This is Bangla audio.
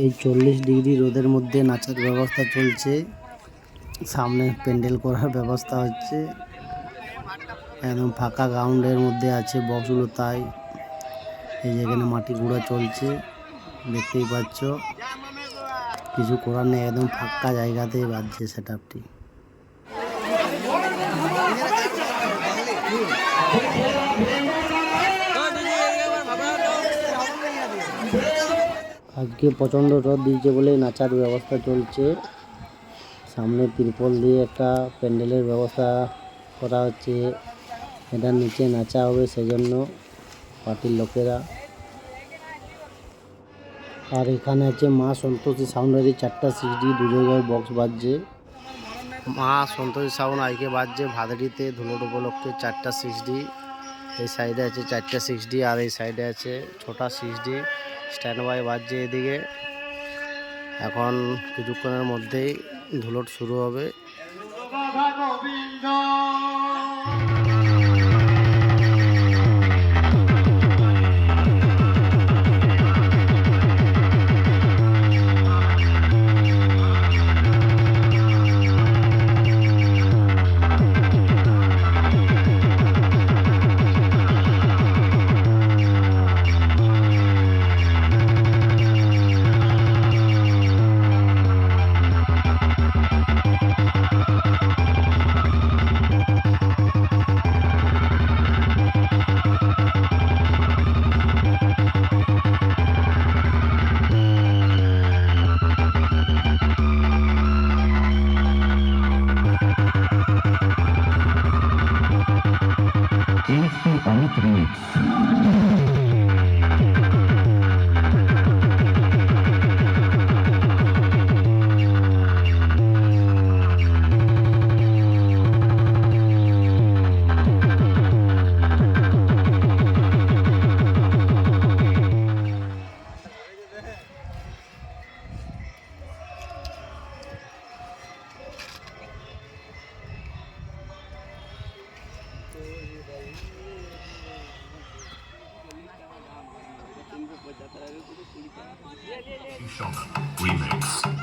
এই চল্লিশ ডিগ্রি রোদের মধ্যে নাচার ব্যবস্থা চলছে। সামনে প্যান্ডেল করার ব্যবস্থা হচ্ছে। একদম ফাঁকা গ্রাউন্ডের মধ্যে আছে বক্সগুলো, তাই এই যেখানে মাটি গুঁড়া চলছে, দেখতেই পাচ্ছ। কিছু করার নেই, একদম ফাঁকা জায়গাতেই বাজছে সেট আপটি আজকে প্রচণ্ড রোদ দিয়েছে বলে নাচার ব্যবস্থা চলছে। সামনে তিরপল দিয়ে একটা প্যান্ডেলের ব্যবস্থা করা হচ্ছে। এটার নিচে নাচা হবে সেজন্য পার্টির লোকেরা। আর এখানে আছে মা সন্তোষী সাউন্ডারি চারটা সিডি দু জায়গায় বক্স বাজছে। মা সন্তোষী সাউন্ড, আইকে বাজছে ভাদারিতে ধুলোট উপলক্ষে চারটা সিক্সডি এই সাইডে আছে চারটা সিক্স ডি আর এই সাইডে আছে ছোটা সিক্সডি স্ট্যান্ড বাই বাজছে এদিকে। এখন কিছুক্ষণের মধ্যেই ধুলোট শুরু হবে। Palmitrix. Shaman Remix.